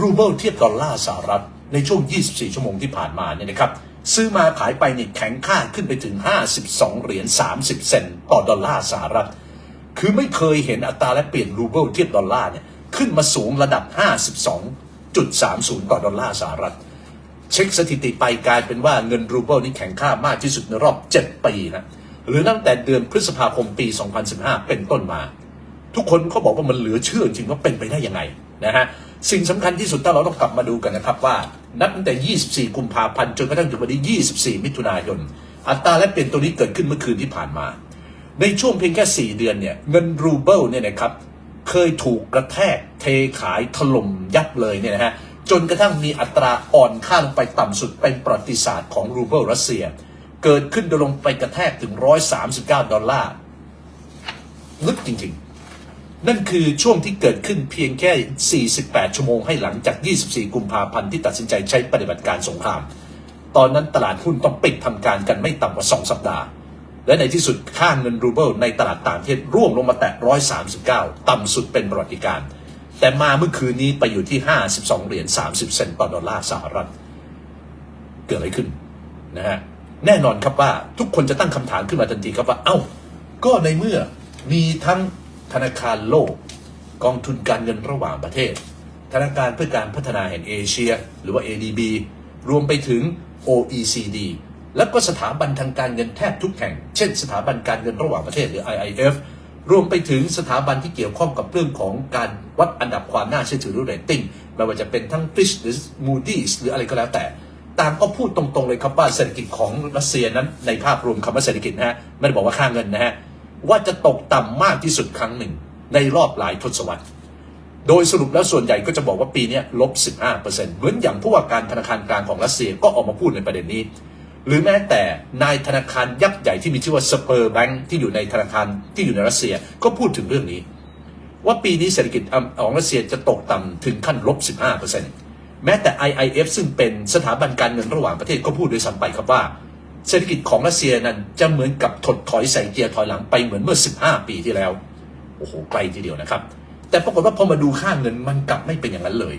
รูเบิลเทียบดอลลาร์สหรัฐในช่วง 24 ชั่วโมงที่ผ่านมาเนี่ยนะครับ ซื้อมาขายไปเนี่ยแข็งค่าขึ้นไปถึง 52 เหรียญ 30 เซนต์ต่อดอลลาร์สหรัฐ คือไม่เคยเห็นอัตราแลกเปลี่ยนรูเบิลเทียบดอลลาร์เนี่ยขึ้นมาสูงระดับ 52.30 ต่อดอลลาร์สหรัฐ เช็คสถิติไปกลายเป็นว่าเงินรูเบิลนี่แข็งค่ามากที่สุดในรอบ 7 ปีนะ หรือตั้งแต่เดือนพฤษภาคมปี 2015 เป็นต้นมา ทุกคนก็บอกว่ามันเหลือเชื่อจริงว่าเป็นไปได้ยังไง นะฮะสิ่งสำคัญที่สุดถ้าเราต้องกลับมาดูกันนะครับว่า นับตั้งแต่ 24 กุมภาพันธ์จนกระทั่งถึงวันที่24 มิถุนายน อัตราแลกเปลี่ยนตัวนี้เกิดขึ้นเมื่อคืนที่ผ่านมา ในช่วงเพียงแค่ 4 เดือนเนี่ยเงินรูเบิลเนี่ยนะครับเคยถูกกระแทกเทขายถล่มยับเลยเนี่ยนะฮะจนกระทั่งมีอัตราอ่อนค่าลงไปต่ำสุดเป็นประวัติศาสตร์ของรูเบิลรัสเซีย เกิดขึ้นโดยลงไปกระแทกถึง 139 ดอลลาร์ลึกจริง นั่นคือช่วงที่เกิดขึ้นเพียงแค่ 48 ชั่วโมงให้หลังจาก 24 กุมภาพันธ์ที่ตัดสินใจใช้ปฏิบัติการสงคราม ตอนนั้นตลาดหุ้นต้องปิดทำการกันไม่ต่ำกว่า 2 สัปดาห์ และในที่สุดค่าเงินรูเบิลในตลาดต่างประเทศร่วงลงมาแตะ 139 ต่ำสุดเป็นประวัติการ แต่มาเมื่อคืนนี้ไปอยู่ที่ 52 เหรียญ 30 เซนต์ต่อดอลลาร์สหรัฐ เกิดอะไรขึ้นนะฮะ แน่นอนครับว่าทุกคนจะตั้งคำถามขึ้นมาทันทีครับว่า เอ้า ก็ในเมื่อมีทั้ง ธนาคารโลก กองทุนการเงินระหว่างประเทศ ธนาคารเพื่อการพัฒนาแห่งเอเชีย หรือว่า ADB รวมไปถึง OECD แล้วก็สถาบันทางการเงินแทบทุกแห่ง เช่น สถาบันการเงินระหว่างประเทศหรือ IIF รวมไปถึงสถาบันที่เกี่ยวข้องกับเรื่องของการวัดอันดับความน่าเชื่อถือหรือเรตติ้งไม่ว่าจะเป็นทั้ง Fitch หรือ Moody's หรืออะไรก็แล้วแต่ ต่างก็พูดตรงๆเลยครับว่าเศรษฐกิจของรัสเซียนั้นในภาพรวมคำว่าเศรษฐกิจนะฮะไม่ได้บอกว่าค่าเงินนะฮะ ว่าจะตกต่ำมากที่สุดครั้งหนึ่ง ในรอบหลายทศวรรษ โดยสรุปแล้วส่วนใหญ่ก็จะบอกว่าปีนี้ลบ 15%เหมือนอย่างผู้ว่าการธนาคารกลางของรัสเซียก็ออกมาพูดในประเด็นนี้ หรือแม้แต่นายธนาคารยักษ์ใหญ่ที่มีชื่อว่าสเปอร์แบงค์ที่อยู่ในธนาคารที่อยู่ในรัสเซียก็พูดถึงเรื่องนี้ ว่าปีนี้เศรษฐกิจของรัสเซียจะตกต่ำถึงขั้นลบ 15%แม้แต่ IIF ซึ่งเป็นสถาบันการเงินระหว่างประเทศก็พูดโดยซ้ำไปครับว่า เศรษฐกิจของรัสเซียนั้นจะเหมือนกับถดถอยใส่เกียร์ถอยหลังไปเหมือนเมื่อ 15 ปีที่แล้ว โอ้โหไกลทีเดียวนะครับ แต่ปรากฏว่าพอมาดูค่าเงินมันกลับไม่เป็นอย่างนั้นเลย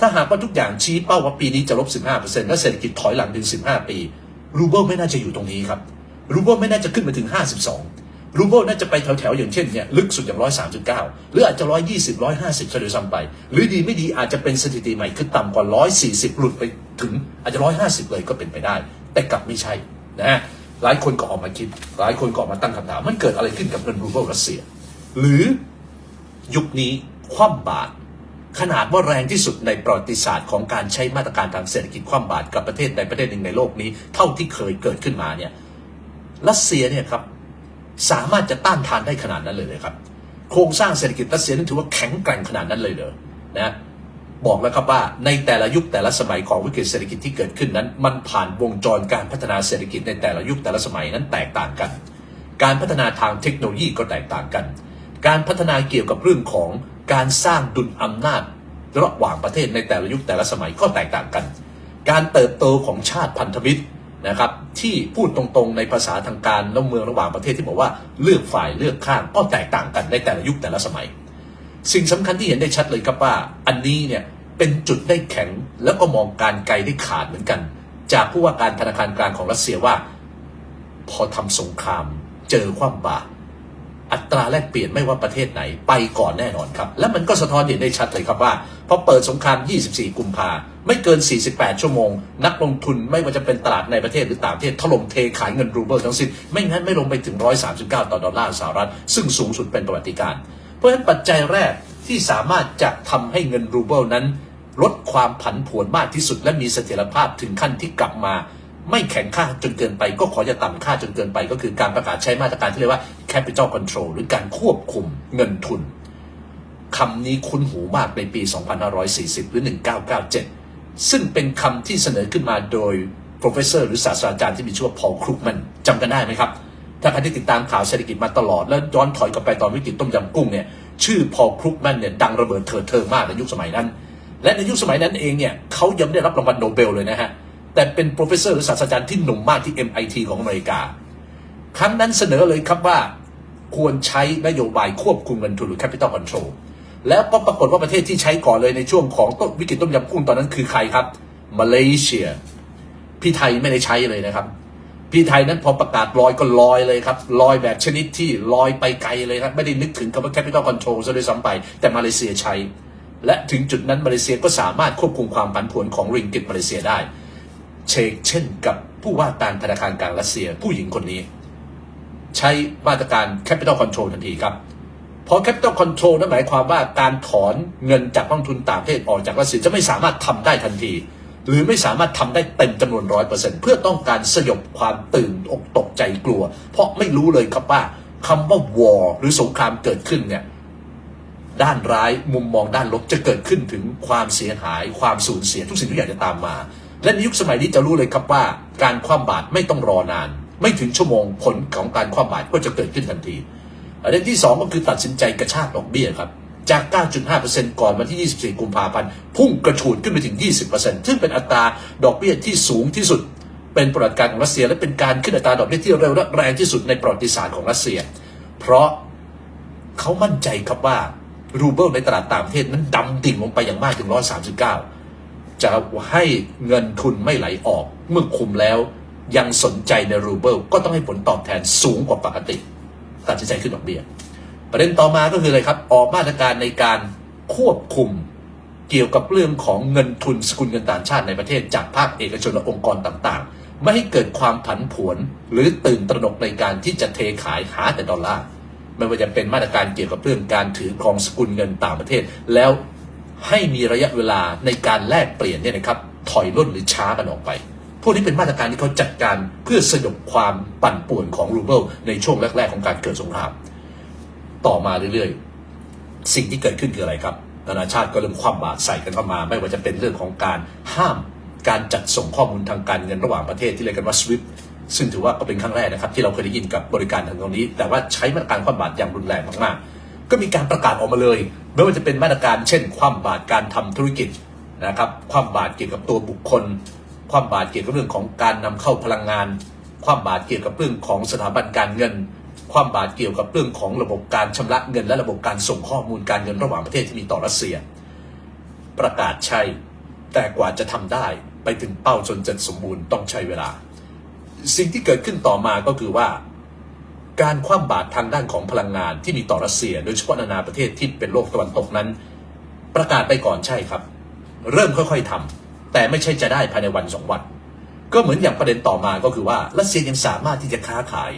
ถ้าหากว่าทุกอย่างชี้เป้าว่าปีนี้จะลบ 15%และเศรษฐกิจถอยหลังถึง 15 ปี รูเบิลไม่น่าจะอยู่ตรงนี้ครับ รูเบิลไม่น่าจะขึ้นมาถึง 52 รูเบิลน่าจะไปแถวๆอย่างเช่นเนี่ยลึกสุดอย่าง 139 หรืออาจจะ 120 150ซะด้วยซ้ำไป หรือดีไม่ดีอาจจะเป็นสถิติใหม่คือต่ำกว่า 140 หลุดไปถึงอาจจะ 150 เลยก็เป็นไปได้แต่กลับไม่ใช่ นะฮะหลายคนก็ออกมาคิด หลายคนก็ออกมาตั้งคำถาม มันเกิดอะไรขึ้นกับเงินรูเบิลรัสเซีย หรือยุคนี้คว่ำบาตรขนาดว่าแรงที่สุดในประวัติศาสตร์ของการใช้มาตรการทางเศรษฐกิจคว่ำบาตรกับประเทศใดประเทศหนึ่งในโลกนี้ เท่าที่เคยเกิดขึ้นมาเนี่ยรัสเซียเนี่ยครับสามารถจะต้านทานได้ขนาดนั้นเลยเลยครับ โครงสร้างเศรษฐกิจรัสเซียนั้นถือว่าแข็งแกร่งขนาดนั้นเลยเหรอนะ บอกแล้วครับว่าในแต่ละยุคแต่ละสมัยของวิกฤตเศรษฐกิจที่เกิดขึ้นนั้น มันผ่านวงจรการพัฒนาเศรษฐกิจในแต่ละยุคแต่ละสมัยนั้นแตกต่างกัน การพัฒนาทางเทคโนโลยีก็แตกต่างกัน การพัฒนาเกี่ยวกับเรื่องของการสร้างดุลอำนาจ ระหว่างประเทศในแต่ละยุคแต่ละสมัยก็แตกต่างกัน การเติบโตของชาติพันธมิตรนะครับที่พูดตรงๆในภาษาทางการแล้วเมืองระหว่างประเทศที่บอกว่าเลือกฝ่ายเลือกข้างก็แตกต่างกันในแต่ละยุคแต่ละสมัย สิ่งสำคัญที่เห็นได้ชัดเลยครับว่า อันนี้เนี่ยเป็นจุดได้แข็งแล้วก็มองการไกลได้ขาดเหมือนกัน จากผู้ว่าการธนาคารกลางของรัสเซียว่า พอทำสงคราม เจอความบาปอัตราแลกเปลี่ยนไม่ว่าประเทศไหนไปก่อนแน่นอนครับ และมันก็สะท้อนเห็นได้ชัดเลยครับว่าพอเปิดสงคราม 24 กุมภาไม่เกิน 48 ชั่วโมง นักลงทุนไม่ว่าจะเป็นตลาดในประเทศหรือต่างประเทศถล่มเทขายเงินรูเบิลทั้งสิ้นไม่งั้นไม่ลงไปถึง 139 ต่อดอลลาร์สหรัฐ ซึ่งสูงสุดเป็นประวัติการณ์ เพราะฉะนั้นปัจจัยแรกที่สามารถจะทำให้เงินรูเบิลนั้น ลดความผันผวนมากที่สุดและมีเสถียรภาพถึงขั้นที่กลับมา ไม่แข็งค่าจนเกินไป ก็ขอจะต่ำค่าจนเกินไป ก็คือการประกาศใช้มาตรการที่เรียกว่า capital control หรือการควบคุมเงินทุนคำนี้คุ้นหูมากในปี 2540 หรือ 1997 ซึ่งเป็นคำที่เสนอขึ้นมาโดย professor หรือศาสตราจารย์ที่มีชื่อว่าพอลครุกมันจำกันได้ไหมครับ ถ้าใครที่ติดตามข่าวเศรษฐกิจมาตลอด แล้วย้อนถอยกลับไปตอนวิกฤตต้มยำกุ้งเนี่ยชื่อพอครุกแมนเนี่ยดังระเบิดเถิดเทิงมากในยุคสมัยนั้น และในยุคสมัยนั้นเองเนี่ยเขายังไม่ได้รับรางวัลโนเบลเลยนะฮะ แต่เป็น professor หรือศาสตราจารย์ที่หนุ่มมากที่ MIT ของอเมริกา ครั้งนั้นเสนอเลยครับว่าควรใช้นโยบายควบคุมเงินทุนหรือ capital control แล้วก็ปรากฏว่าประเทศที่ใช้ก่อนเลยในช่วงของต้นวิกฤตต้มยำกุ้งตอนนั้นคือใครครับมาเลเซียพี่ไทยไม่ได้ใช้เลยนะครับ พี่ไทยนั้นพอประกาศลอยก็ลอยเลยครับลอยแบบชนิดที่ลอยไปไกลเลยครับ ไม่ได้นึกถึงคำว่า capital control ซะด้วยซ้ำไป แต่มาเลเซียใช้ และถึงจุดนั้นมาเลเซียก็สามารถควบคุมความผันผวนของริงกิตมาเลเซียได้ เชกเช่นกับผู้ว่าการธนาคารกลางรัสเซียผู้หญิงคนนี้ ใช้มาตรการ capital control ทันทีครับเพราะ capital control นั่นหมายความว่าการถอนเงินจากกองทุนต่างประเทศออกจากรัสเซียจะไม่สามารถทำได้ทันที หรือไม่สามารถทำได้เต็มจำนวนร้อยเปอร์เซ็นต์เพื่อต้องการสยบความตื่นอกตกใจกลัว เพราะไม่รู้เลยครับว่าคำว่า war หรือสงครามเกิดขึ้นเนี่ยด้านร้ายมุมมองด้านลบจะเกิดขึ้นถึงความเสียหาย ความสูญเสียทุกสิ่งทุกอย่างจะตามมา และในยุคสมัยนี้จะรู้เลยครับว่า การคว่ำบาตรไม่ต้องรอนาน ไม่ถึงชั่วโมงผลของการคว่ำบาตรก็จะเกิดขึ้นทันทีประเด็นที่ 2 ก็คือตัดสินใจกระชากดอกเบี้ยครับ จาก 9.5%ก่อนวันที่ 24 กุมภาพันธ์ พุ่งกระฉูดขึ้นไปถึง 20%ซึ่งเป็นอัตราดอกเบี้ยที่สูงที่สุด เป็นประวัติการของรัสเซีย และเป็นการขึ้นอัตราดอกเบี้ยที่เร็วและแรงที่สุดในประวัติศาสตร์ของรัสเซีย เพราะเขามั่นใจครับว่ารูเบิลในตลาดต่างประเทศนั้นดำดิ่งลงไปอย่างมากถึง 139 จะให้เงินทุนไม่ไหลออก เมื่อคุมแล้วยังสนใจในรูเบิลก็ต้องให้ผลตอบแทนสูงกว่าปกติ ตัดสินใจขึ้นดอกเบี้ย ประเด็นต่อมาก็คืออะไรครับ ออกมาตรการในการควบคุมเกี่ยวกับเรื่องของเงินทุนสกุลเงินต่างชาติในประเทศจากภาคเอกชนและองค์กรต่างๆ ไม่ให้เกิดความผันผวนหรือตื่นตระหนกในการที่จะเทขายหาแต่ดอลลาร์ไม่ว่าจะเป็นมาตรการเกี่ยวกับเรื่องการถือครองสกุลเงินต่างประเทศ แล้วให้มีระยะเวลาในการแลกเปลี่ยนเนี่ยนะครับถอยล่นหรือช้ากันออกไป พวกนี้เป็นมาตรการที่เขาจัดการเพื่อสยบความปั่นป่วนของรูเบิลในช่วงแรก ๆ ของการเกิดสงคราม ต่อมาเรื่อยๆ สิ่งที่เกิดขึ้นคืออะไรครับ นานาชาติก็เริ่มคว่ำบาตรใส่กันเข้ามา ไม่ว่าจะเป็นเรื่องของการห้ามการจัดส่งข้อมูลทางการเงินระหว่างประเทศที่เรียกกันว่า SWIFT ซึ่งถือว่าก็เป็นครั้งแรกนะครับ ที่เราเคยได้ยินกับบริการทางตรงนี้ แต่ว่าใช้มาตรการคว่ำบาตรอย่างรุนแรงมากๆ ก็มีการประกาศออกมาเลย ไม่ว่าจะเป็นมาตรการเช่น คว่ำบาตรการทำธุรกิจนะครับคว่ำบาตรเกี่ยวกับตัวบุคคล คว่ำบาตรเกี่ยวกับเรื่องของการนำเข้าพลังงาน คว่ำบาตรเกี่ยวกับเรื่องของสถาบันการเงิน ความบาดเกี่ยวกับเรื่องของระบบการชำระเงิน และระบบการส่งข้อมูลการเงินระหว่างประเทศที่มีต่อรัสเซีย ประกาศใช่แต่กว่าจะทำได้ไปถึงเป้าจนจะสมบูรณ์ต้องใช้เวลา สิ่งที่เกิดขึ้นต่อมาก็คือว่า การคว่ำบาตรทางด้านของพลังงานที่มีต่อรัสเซีย โดยเฉพาะนานาประเทศที่เป็นโลกตะวันตกนั้น ประกาศไปก่อนใช่ครับ เริ่มค่อยๆทำแต่ไม่ใช่จะได้ภายในวันสองวัน ก็เหมือนอย่างประเด็นต่อมาก็คือว่ารัสเซียยังสามารถที่จะค้าขาย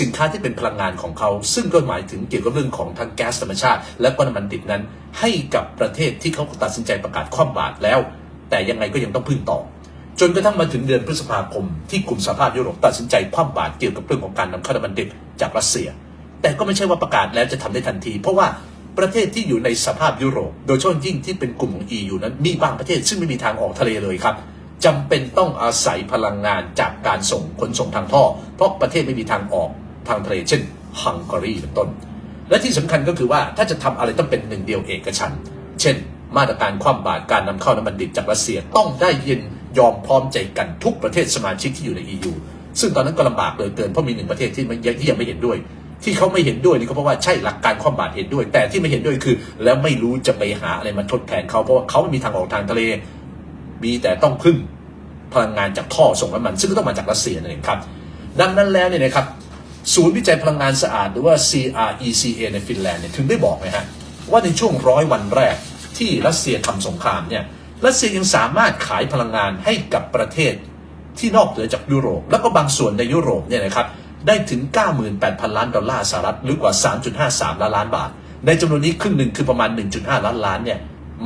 สินค้าที่เป็นพลังงานของเขา ซึ่งก็หมายถึงเกี่ยวกับเรื่องของทั้งแก๊สธรรมชาติ และก็น้ำมันดิบนั้น ให้กับประเทศที่เขาตัดสินใจประกาศคว่ำบาตรแล้ว แต่ยังไงก็ยังต้องพึ่งต่อ จนกระทั่งมาถึงเดือนพฤษภาคม ที่กลุ่มสหภาพยุโรปตัดสินใจคว่ำบาตรเกี่ยวกับเรื่องของการนำเข้าน้ำมันดิบจากรัสเซีย แต่ก็ไม่ใช่ว่าประกาศแล้วจะทำได้ทันที เพราะว่าประเทศที่อยู่ในสภาพยุโรป โดยเฉพาะยิ่งที่เป็นกลุ่มของ EU นั้นมีบางประเทศซึ่งไม่มีทางออกทะเลเลยครับจำเป็นต้องอาศัยพลังงานจากการส่งขนส่งทางท่อ เพราะประเทศไม่มีทางออก ทางทะเลเช่นฮังการีเป็นต้น และที่สำคัญก็คือว่าถ้าจะทำอะไรต้องเป็นหนึ่งเดียวเอกฉัน เช่น มาตรการคว่ำบาตรการนำเข้าน้ำมันดิบจากรัสเซียต้องได้ยินยอมพร้อมใจกันทุกประเทศสมาชิกที่อยู่ใน EU ซึ่งตอนนั้นก็ลำบากเลยเกินเพราะมีหนึ่งประเทศที่ไม่ที่ยังไม่เห็นด้วย ที่เขาไม่เห็นด้วยนี่ก็เพราะว่าใช่หลักการคว่ำบาตรเห็นด้วย แต่ที่ไม่เห็นด้วยคือ แล้วไม่รู้จะไปหาอะไรมาทดแทนเขาเพราะว่าเขาไม่มีทางออกทางทะเล มีแต่ต้องพึ่งพลังงานจากท่อส่งน้ำมัน ซึ่งก็ต้องมาจากรัสเซียนั่นเองครับ ดังนั้นแล้วเนี่ยนะครับ ศูนย์วิจัยพลังงานสะอาดหรือว่า CRECA ในฟินแลนด์เนี่ยถึงได้บอกนะฮะ ว่าในช่วงร้อยวันแรกที่รัสเซียทำสงครามเนี่ยรัสเซียยังสามารถขายพลังงานให้กับประเทศที่นอกเหนือจากยุโรป แล้วก็บางส่วนในยุโรปเนี่ยนะครับได้ถึง 98,000 ล้านดอลลาร์สหรัฐหรือกว่า 3.53 ล้านล้านบาท ในจำนวนนี้ครึ่งหนึ่งคือประมาณ 1.5 ล้านล้านเนี่ย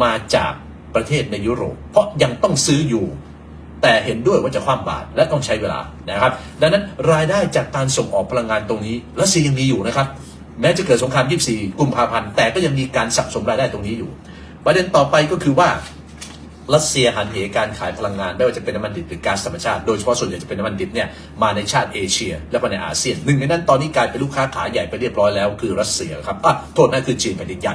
มาจากประเทศในยุโรป เพราะยังต้องซื้ออยู่ แต่เห็นด้วยว่าจะคว่ำบาตรและต้องใช้เวลานะครับ ดังนั้นรายได้จากการส่งออกพลังงานตรงนี้รัสเซียยังมีอยู่นะครับ แม้จะเกิดสงคราม 24 กุมภาพันธ์แต่ก็ยังมีการสะสมรายได้ตรงนี้อยู่ ประเด็นต่อไปก็คือว่ารัสเซียหันเหการขายพลังงานไม่ว่าจะเป็นน้ำมันดิบหรือก๊าซธรรมชาติ โดยเฉพาะส่วนใหญ่จะเป็นน้ำมันดิบเนี่ยมาในชาติเอเชีย และก็ในอาเซียนหนึ่งในนั้นตอนนี้กลายเป็นลูกค้าขายใหญ่ไปเรียบร้อยแล้วคือรัสเซียครับอะโทษนั่นคือจีนแผ่นดินใหญ่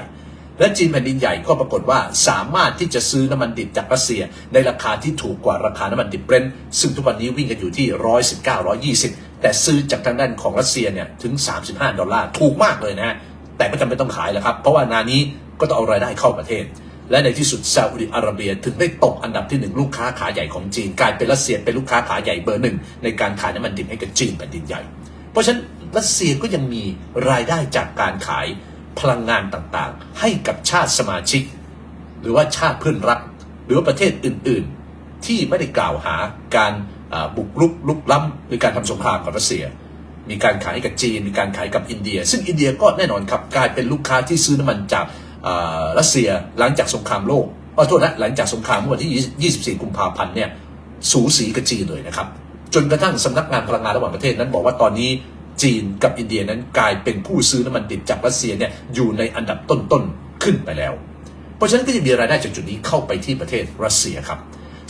และจีนแผ่นดินใหญ่ก็ปรากฏว่าสามารถที่จะซื้อน้ำมันดิบจากรัสเซีย ในราคาที่ถูกกว่าราคาน้ำมันดิบเบรนท์ซึ่งทุกวันนี้วิ่งกันอยู่ที่ 119 120 แต่ซื้อจากทางด้านของรัสเซียเนี่ยถึง 35 ดอลลาร์ถูกมากเลยนะแต่ก็จำเป็นต้องขายแหละครับ เพราะว่างานนี้ก็ต้องเอารายได้เข้าประเทศ และในที่สุดซาอุดิอาระเบียถึงได้ตกอันดับที่หนึ่งลูกค้าขาใหญ่ของจีนกลายเป็นรัสเซียเป็นลูกค้าขาใหญ่เบอร์หนึ่งในการขายน้ำมันดิบให้กับจีนแผ่นดินใหญ่ เพราะฉะนั้นรัสเซียก็ยังมีรายได้จากการขาย พลังงานต่างๆ ให้กับชาติสมาชิก หรือว่าชาติเพื่อนรัก หรือว่าประเทศอื่นๆ ที่ไม่ได้กล่าวหาการบุกรุกลุกล้ำหรือการทำสงครามกับรัสเซีย มีการขายให้กับจีน มีการขายกับอินเดีย ซึ่งอินเดียก็แน่นอนครับกลายเป็นลูกค้าที่ซื้อน้ำมันจากรัสเซียหลังจากสงครามโลกขอโทษนะหลังจากสงครามเมื่อวันที่ 24 กุมภาพันธ์เนี่ยสูสีกับจีนเลยนะครับ จนกระทั่งสำนักงานพลังงานระหว่างประเทศนั้นบอกว่าตอนนี้ จีนกับอินเดียนั้นกลายเป็นผู้ซื้อน้ำมันดิบจากรัสเซียเนี่ยอยู่ในอันดับต้นๆขึ้นไปแล้ว เพราะฉะนั้นก็จะมีรายได้จากจุดนี้เข้าไปที่ประเทศรัสเซียครับ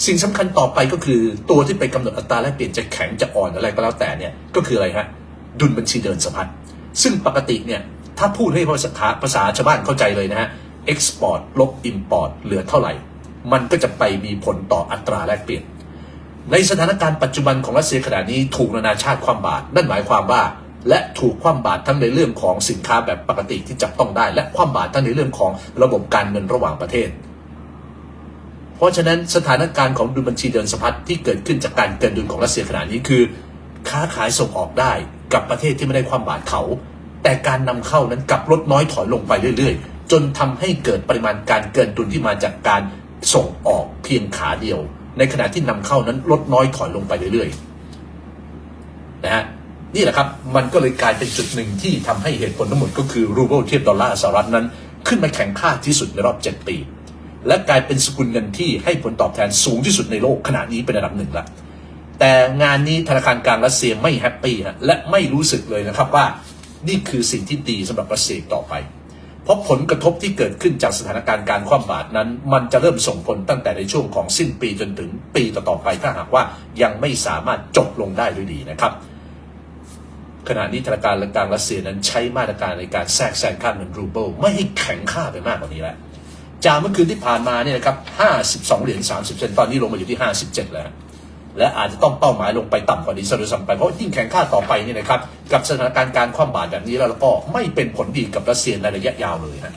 สิ่งสำคัญต่อไปก็คือตัวที่ไปกำหนดอัตราแลกเปลี่ยนจะแข็งจะอ่อนอะไรก็แล้วแต่เนี่ยก็คืออะไรฮะดุลบัญชีเดินสะพัดซึ่งปกติเนี่ยถ้าพูดให้ภาษาภาษาชาวบ้านเข้าใจเลยนะฮะ export ลบ import เหลือเท่าไหร่ มันก็จะไปมีผลต่ออัตราแลกเปลี่ยน ในสถานการณ์ปัจจุบันของรัสเซียขณะนี้ถูกนานาชาติคว่ำบาตรนั่นหมายความว่า และถูกคว่ำบาตรทั้งในเรื่องของสินค้าแบบปกติที่จับต้องได้ และคว่ำบาตรทั้งในเรื่องของระบบการเงินระหว่างประเทศ เพราะฉะนั้นสถานการณ์ของดุลบัญชีเดินสะพัดที่เกิดขึ้นจากการเกินดุลของรัสเซียขณะนี้คือ ค้าขายส่งออกได้กับประเทศที่ไม่ได้ความบาตรเขา แต่การนำเข้านั้นกลับลดน้อยถอยลงไปเรื่อย ๆ จนทำให้เกิดปริมาณการเกินดุลที่มาจากการส่งออกเพียงขาเดียว ในขณะที่นำเข้านั้นลดน้อยถอยลงไปเรื่อยๆนะฮะนี่แหละครับ มันก็เลยกลายเป็นจุดหนึ่งที่ทำให้เหตุผลทั้งหมดก็คือรูเบิลเทียบดอลลาร์สหรัฐนั้น ขึ้นมาแข่งค่าที่สุดในรอบ 7 ปี และกลายเป็นสกุลเงินที่ให้ผลตอบแทนสูงที่สุดในโลกขณะนี้เป็นระดับหนึ่งละแต่งานนี้ธนาคารกลางรัสเซียไม่แฮปปี้ฮะและไม่รู้สึกเลยนะครับว่านี่คือสิ่งที่ดีสำหรับรัสเซียต่อไป เพราะผลกระทบที่เกิดขึ้นจากสถานการณ์การคว่ำบาตรนั้น มันจะเริ่มส่งผลตั้งแต่ในช่วงของสิ้นปีจนถึงปีต่อๆไปถ้าหากว่ายังไม่สามารถจบลงได้ด้วยดีนะครับ ขณะนี้ธนาคารกลางรัสเซียนั้นใช้มาตรการในการแทรกแซงค่าเงินรูเบิลไม่ให้แข็งค่าไปมากกว่านี้แล้วจากเมื่อคืนที่ผ่านมาเนี่ยนะครับ 52 เหรียญ 30 เซนตอนนี้ลงมาอยู่ที่ 57 แล้ว และอาจจะต้องเป้าหมายลงไปต่ำกว่านี้ซะด้วยซ้ำไปเพราะยิ่งแข็งค่าต่อไปนี่นะครับกับสถานการณ์การคว่ำบาตรแบบนี้แล้วก็ไม่เป็นผลดีกับรัสเซียในระยะยาวเลยนะ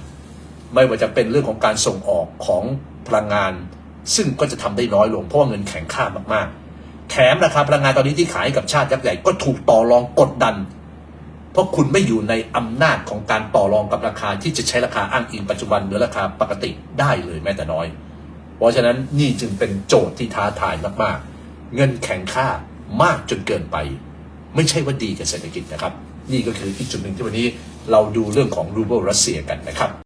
ไม่ว่าจะเป็นเรื่องของการส่งออกของพลังงาน ซึ่งก็จะทำได้น้อยลงเพราะว่าเงินแข็งค่ามากๆแถมราคาพลังงานตอนนี้ที่ขายกับชาติยักษ์ใหญ่ก็ถูกต่อรองกดดัน เพราะคุณไม่อยู่ในอำนาจของการต่อรองกับราคาที่จะใช้ราคาอ้างอิงปัจจุบันหรือราคาปกติได้เลยแม้แต่น้อย เพราะฉะนั้นนี่จึงเป็นโจทย์ที่ท้าทายมากๆ เงินแข็งค่ามากจนเกินไป ไม่ใช่ว่าดีกับเศรษฐกิจนะครับ นี่ก็คืออีกจุดหนึ่งที่วันนี้เราดูเรื่องของรูเบิลรัสเซียกันนะครับ